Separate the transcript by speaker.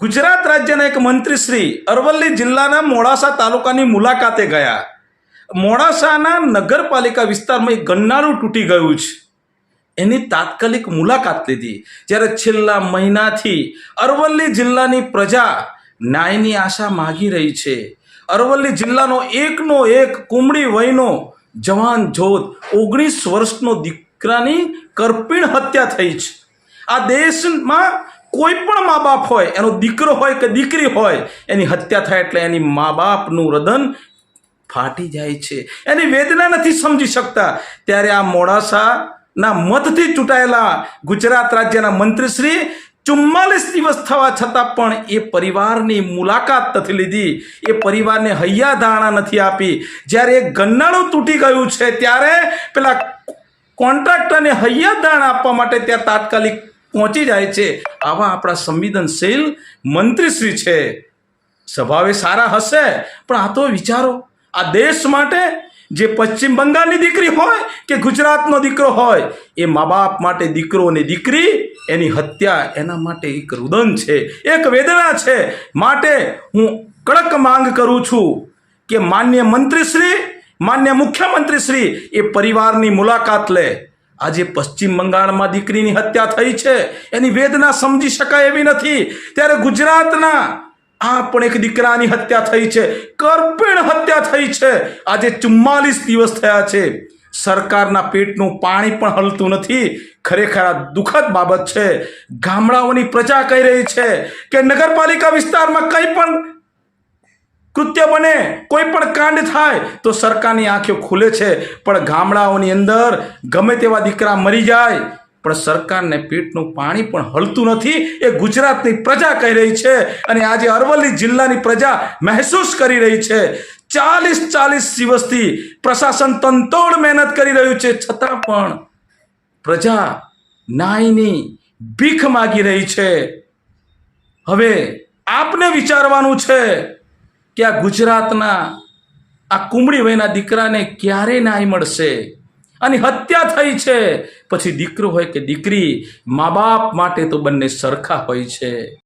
Speaker 1: ગુજરાત રાજ્યના એક મંત્રીશ્રી અરવલ્લી જિલ્લાના મોડાસા તાલુકાની મુલાકાતે ગયા. મોડાસાના નગરપાલિકા વિસ્તારમાં એક ગન્નારું તૂટી ગયું છે. એની તાત્કાલિક મુલાકાત લીધી. જ્યારે છેલ્લા મહિનાથી અરવલ્લી જિલ્લાની પ્રજા ન્યાયની આશા માગી રહી છે. અરવલ્લી જિલ્લાનો એકનો એક કુમળી વયનો જવાન જોત ઓગણીસ વર્ષનો દીકરાની કરપીણ હત્યા થઈ છે. આ દેશમાં કોઈ પણ મા બાપ હોય, એનો દીકરો હોય કે દીકરી હોય, એની હત્યા થાય એટલે એની મા બાપનું હૃદન ફાટી જાય છે. એની વેદના નથી સમજી શકતા. ત્યારે આ મોડાસાના મતથી ચૂંટાયેલા ગુજરાત રાજ્યના મંત્રીશ્રી ચુમ્માલીસ દિવસ થવા છતાં પણ એ પરિવારની મુલાકાત નથી લીધી. એ પરિવારને હૈયા ધારણા નથી આપી. જ્યારે એ ગન્નાળું તૂટી ગયું છે, ત્યારે પેલા કોન્ટ્રાક્ટરને હૈયા ધારણા આપવા માટે ત્યાં તાત્કાલિક પહોંચી જાય છે. આવા આપણા સંવેદનશીલ મંત્રીશ્રી છે. સ્વભાવે સારા હશે, પણ આ તો વિચારો. આ દેશ માટે જે પશ્ચિમ બંગાળની દીકરી હોય કે ગુજરાતનો દીકરો હોય, એ મા બાપ માટે દીકરો અને દીકરી, એની હત્યા એના માટે એક રુદન છે, એક વેદના છે. માટે હું કડક માંગ કરું છું કે માન્ય મંત્રીશ્રી, માન્ય મુખ્યમંત્રીશ્રી એ પરિવારની મુલાકાત લે. આજે પશ્ચિમ બંગાળમાં દીકરીની હત્યા થઈ છે. એની વેદના સમજી શકાય એવી નથી. ત્યારે ગુજરાતના આ પણ એક દીકરાની હત્યા થઈ છે. કરપીણ હત્યા થઈ છે. આજે ચુમ્માલીસ દિવસ થયા છે. સરકારના પેટનું પાણી પણ હલતું નથી. ખરેખર આ દુઃખદ બાબત છે. ગામડાઓની પ્રજા કહી રહી છે કે નગરપાલિકા વિસ્તારમાં કંઈ પણ કૃત્ય બને, કોઈ પણ કાંડ થાય તો સરકારની આંખો ખુલે છે. પણ ગામડાઓની અંદર ગમે તેવા દીકરા મરી જાય, પણ સરકારને પેટનું પાણી પણ હલતું નથી. એ ગુજરાતની પ્રજા કહી રહી છે અને આજે અરવલ્લી જિલ્લાની પ્રજા મહેસૂસ કરી રહી છે. ચાલીસ ચાલીસ દિવસથી પ્રશાસન તંતોડ મહેનત કરી રહ્યું છે, છતાં પણ પ્રજા નાઈની ભીખ માગી રહી છે. હવે આપને વિચારવાનું છે કે આ ગુજરાતના આ કુંબળી વયના દીકરાને ક્યારે ન્યાય મળશે? અને હત્યા થઈ છે. પછી દીકરો હોય કે દીકરી, મા બાપ માટે તો બંને સરખા હોય છે.